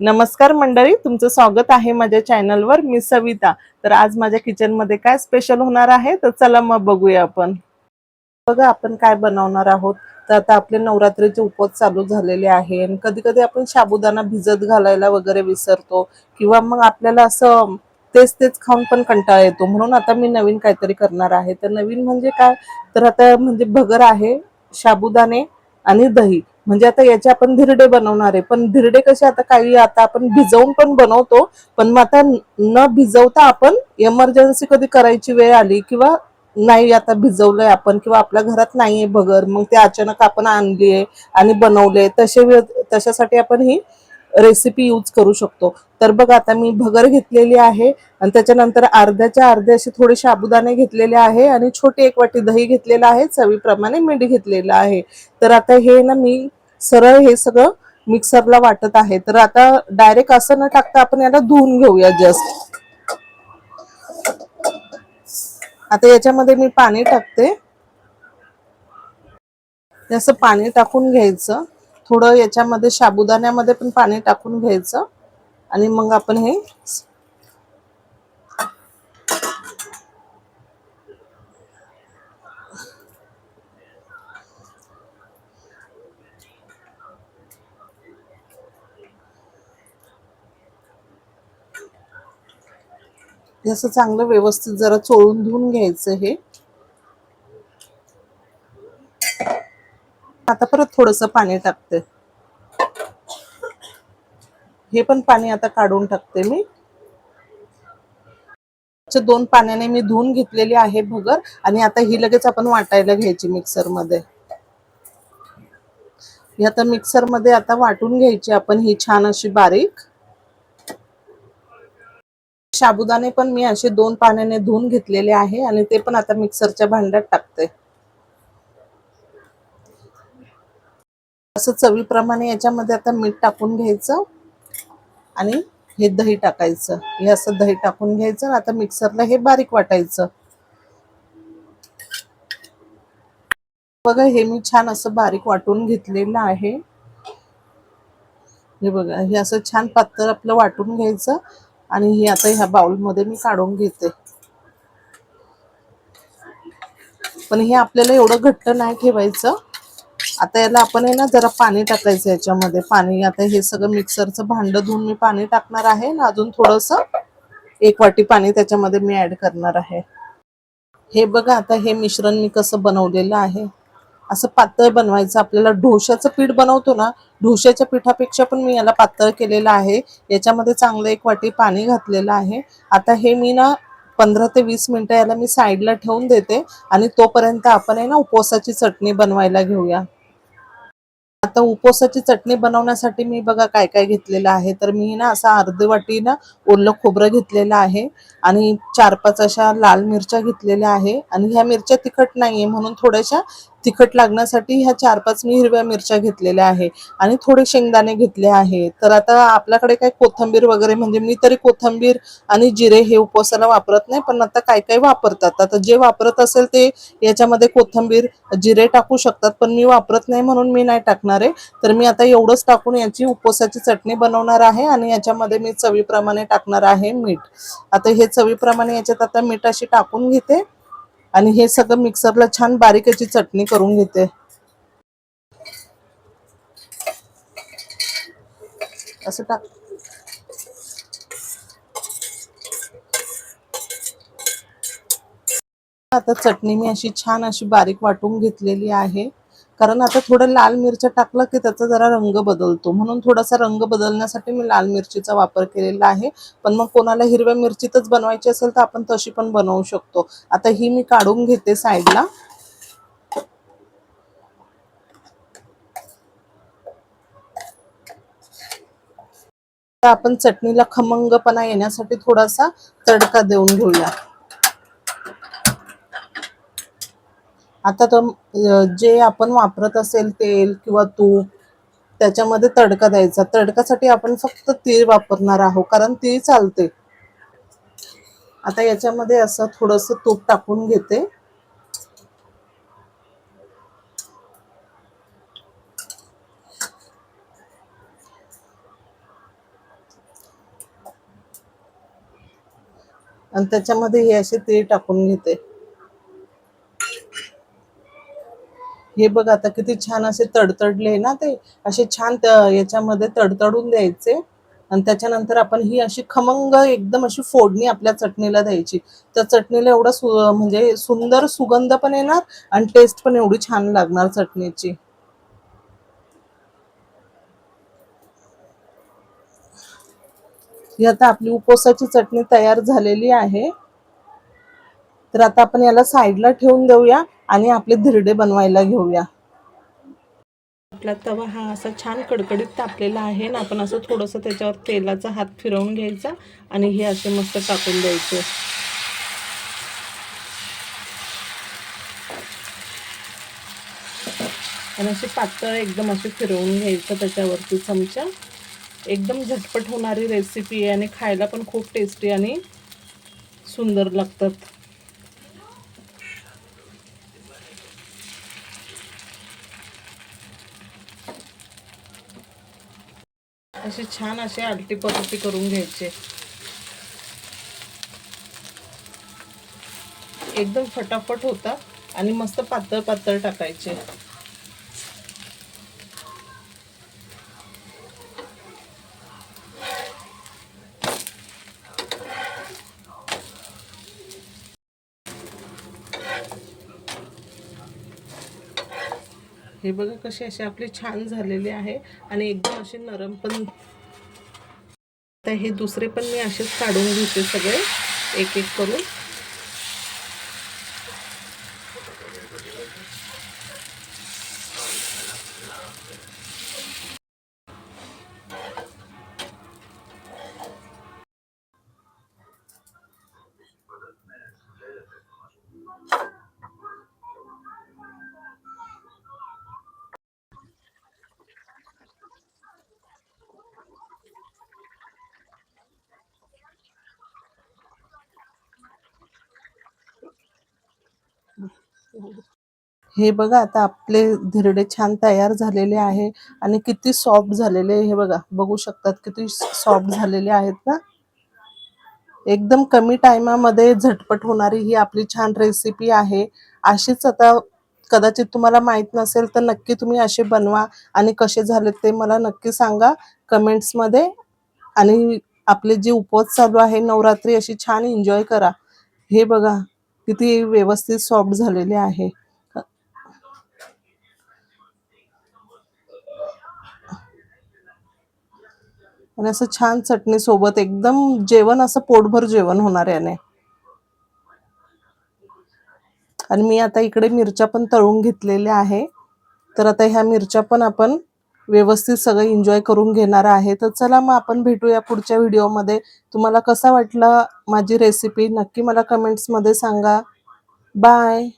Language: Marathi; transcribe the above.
नमस्कार मंडळी तुमचं स्वागत आहे माझ्या चॅनलवर मी सविता. तर आज माझ्या किचनमध्ये काय स्पेशल होणार आहे? तर चला मग बघूया आपण. बघा आपण काय बनवणार आहोत? तर आता आपले नवरात्रीचे उपवास चालू झालेले आहे. आणि कधी कधी आपण साबुदाणा भिजत घालायला वगैरे विसरतो. किंवा मग आपल्याला असं तेच तेच खाऊन पण कंटाळा येतो. म्हणून आता मी नवीन काहीतरी करणार आहे. तर नवीन म्हणजे काय? तर आता म्हणजे भगर आहे साबुदाणे आणि दही. म्हणजे आता याचे आपण धिरडे बनवणार आहे. पण धिरडे कसे आता काही आता आपण भिजवून पण बनवतो. पण मग आता न भिजवता आपण एमर्जन्सी कधी करायची वेळ आली किंवा नाही आता भिजवलंय आपण किंवा आपल्या घरात नाहीये बगर मग ते अचानक आपण आणलीये आणि बनवले तसे तशासाठी आपण ही रेसिपी यूज करू शकतो. तर बघ आता मी भगर घेतलेली आहे आणि त्याच्यानंतर अर्ध्याच्या अर्धे असे थोडे साबुदाणे घेतलेले आहे आणि छोटी एक वाटी दही घेतलेलं आहे चवीप्रमाणे मीठ घेतलेलं आहे. तर आता हे ना मी सरळ हे सगळं मिक्सरला वाटत आहे. तर आता डायरेक्ट असं न टाकता आपण याला धुवून घेऊया जस्ट आता याच्यामध्ये मी पाणी टाकते. असं पाणी टाकून घ्यायचं. थोडं याच्यामध्ये साबुदाण्यामध्ये पण पाणी टाकून घ्यायचं. आणि मग आपण हे असं चांगलं व्यवस्थित जरा चोळून धुवून घ्यायचं हे. आता परत थोडस पाणी टाकते. हे पण पाणी आता काढून टाकते मी. दोन पाण्याने मी धुवून घेतलेली आहे भगर आणि आता ही लगेच आपण वाटायला घ्यायची मिक्सरमध्ये ही आता मिक्सरमध्ये आता वाटून घ्यायची आपण ही छान अशी बारीक. साबुदाणे पण मी असे दोन पाण्याने धुवून घेतलेले आहे आणि ते पण आता मिक्सरच्या भांड्यात टाकते. असं चवीप्रमाणे याच्यामध्ये आता मीठ टाकून घ्यायचं आणि हे दही टाकायचं. हे असं दही टाकून घ्यायचं आता मिक्सरला हे बारीक वाटायचं. बघा हे मी छान असं बारीक वाटून घेतलेलं आहे. हे बघा हे असं छान पातळ आपलं वाटून घ्यायचं आणि हे आता ह्या बाउलमध्ये मी काढून घेते. पण हे आपल्याला एवढं घट्ट नाही ठेवायचं. आता याला आपण आहे ना जरा पाणी टाकायचं याच्यामध्ये. पाणी आता हे सगळं मिक्सरचं भांडं धुवून मी पाणी टाकणार आहे ना अजून थोडस एक वाटी पाणी त्याच्यामध्ये मी ऍड करणार आहे. हे बघा आता हे मिश्रण मी कसं बनवलेलं आहे. असं पातळ बनवायचं आपल्याला ढोशाचं पीठ बनवतो ना ढोशाच्या पिठापेक्षा पण मी याला पातळ केलेलं आहे. याच्यामध्ये चांगलं एक वाटी पाणी घातलेलं आहे. आता हे मी ना पंधरा ते वीस मिनिटं याला मी साईडला ठेवून देते आणि तोपर्यंत आपण आहे ना उपवासाची चटणी बनवायला घेऊया. आता उपवासाची चटणी बनवण्यासाठी मी बघा काय काय घेतलेलं आहे. तर मी ना असं अर्धी वाटी ना ओलं खोबरं घेतलेलं आहे आणि चार पाच अशा लाल मिरच्या घेतलेल्या आहे. आणि ह्या मिरच्या तिखट नाहीये म्हणून थोड्याशा तिखट लागण्यासाठी ह्या चार पाच मी हिरव्या मिरच्या घेतलेल्या आहे आणि थोडे शेंगदाणे घेतले आहे तर आता आपल्याकडे काय कोथंबीर वगैरे म्हणजे मी तरी कोथंबीर आणि जिरे हे उपवासाला वापरत नाही पण आता काय काय वापरतात? आता जे वापरत असेल ते याच्यामध्ये कोथंबीर जिरे टाकू शकतात पण मी वापरत नाही म्हणून मी नाही टाकणार आहे. तर मी आता एवढंच टाकून याची उपवासाची चटणी बनवणार आहे आणि याच्यामध्ये मी चवीप्रमाणे टाकणार आहे मीठ. आता हे चवीप्रमाणे याच्यात आता मीठ अशी टाकून घेते. आणि हे सगळं मिक्सरला छान बारीक याची चटणी करून घेते. असं टाक. आता चटणी मी अशी छान अशी बारीक वाटून घेतलेली आहे. कारण आता थोडं लाल मिरच्या टाकलं की त्याचा जरा रंग बदलतो. म्हणून थोडासा रंग बदलण्यासाठी मी लाल मिरचीचा वापर केलेला आहे. पण मग कोणाला हिरव्या मिरचीतच बनवायची असेल तर आपण तशी पण बनवू शकतो. आता ही मी काढून घेते साईडला. आपण चटणीला खमंगपणा येण्यासाठी थोडासा तडका देऊन घेऊया. आता तर जे आपण वापरत असेल तेल किंवा तूप त्याच्यामध्ये तडका द्यायचा. तडकासाठी आपण फक्त तीळ वापरणार आहोत कारण तीळ चालते. आता याच्यामध्ये असं थोडंसं तूप टाकून घेते. आणि त्याच्यामध्ये हे असे तीळ टाकून घेते. हे बघ आता किती छान असे तडतडले ना ते असे छान याच्यामध्ये तडतडून द्यायचे. आणि त्याच्यानंतर आपण ही अशी खमंग एकदम अशी फोडणी आपल्या चटणीला द्यायची. त्या चटणीला एवढं सु म्हणजे सुंदर सुगंध पण येणार आणि टेस्ट पण एवढी छान लागणार चटणीची. ही आता आपली उपोसाची चटणी तयार झालेली आहे. तर आता आपण याला साईडला ठेवून देऊया. आणि आपले धिरडे बनवायला घेऊया. आपला तवा हा असा छान कडकडीत तापलेला आहे ना आपण असं थोडंसं त्याच्यावर तेलाचा हात फिरवून घ्यायचा आणि हे असे मस्त टाकून द्यायचे. आणि अशी पातळ एकदम अशी फिरवून घ्यायचं त्याच्यावरती चमचा. एकदम झटपट होणारी रेसिपी आहे आणि खायला पण खूप टेस्टी आणि सुंदर लागतात. असे छान असे आलटी परोटी करून घ्यायचे. एकदम फटाफट होतात आणि मस्त पातळ पातळ टाकायचे. हे बघा कसे असे आपले छान झालेले आहे आणि एकदम असे नरम पण. आता हे दुसरे पण मी असेच काढून घेते सगळे एक एक करून. हे बघा आता आपले धिरडे छान तयार झालेले आहे आणि किती सॉफ्ट झालेले हे बघा बघू शकतात किती सॉफ्ट झालेले आहेत ना? एकदम कमी टायमामध्ये झटपट होणारी ही आपली छान रेसिपी आहे. अशीच आता कदाचित तुम्हाला माहीत नसेल तर नक्की तुम्ही असे बनवा आणि कसे झाले ते मला नक्की सांगा कमेंट्समध्ये. आणि आपले जे उपवास चालू आहे नवरात्री अशी छान एन्जॉय करा. हे बघा किती व्यवस्थित सॉफ्ट झालेले आहे. आणि असं छान चटणी सोबत एकदम जेवण असं पोटभर जेवण होणार याने. आणि मी आता इकडे मिरच्या पण तळून घेतलेल्या आहे. तर आता ह्या मिरच्या पण आपण व्यवस्थित सगळं एन्जॉय करून घेणार आहे. तर चला मग आपण भेटूया पुढच्या व्हिडिओमध्ये तुम्हाला कसा वाटला माझी रेसिपी नक्की मला कमेंट्समध्ये सांगा. बाय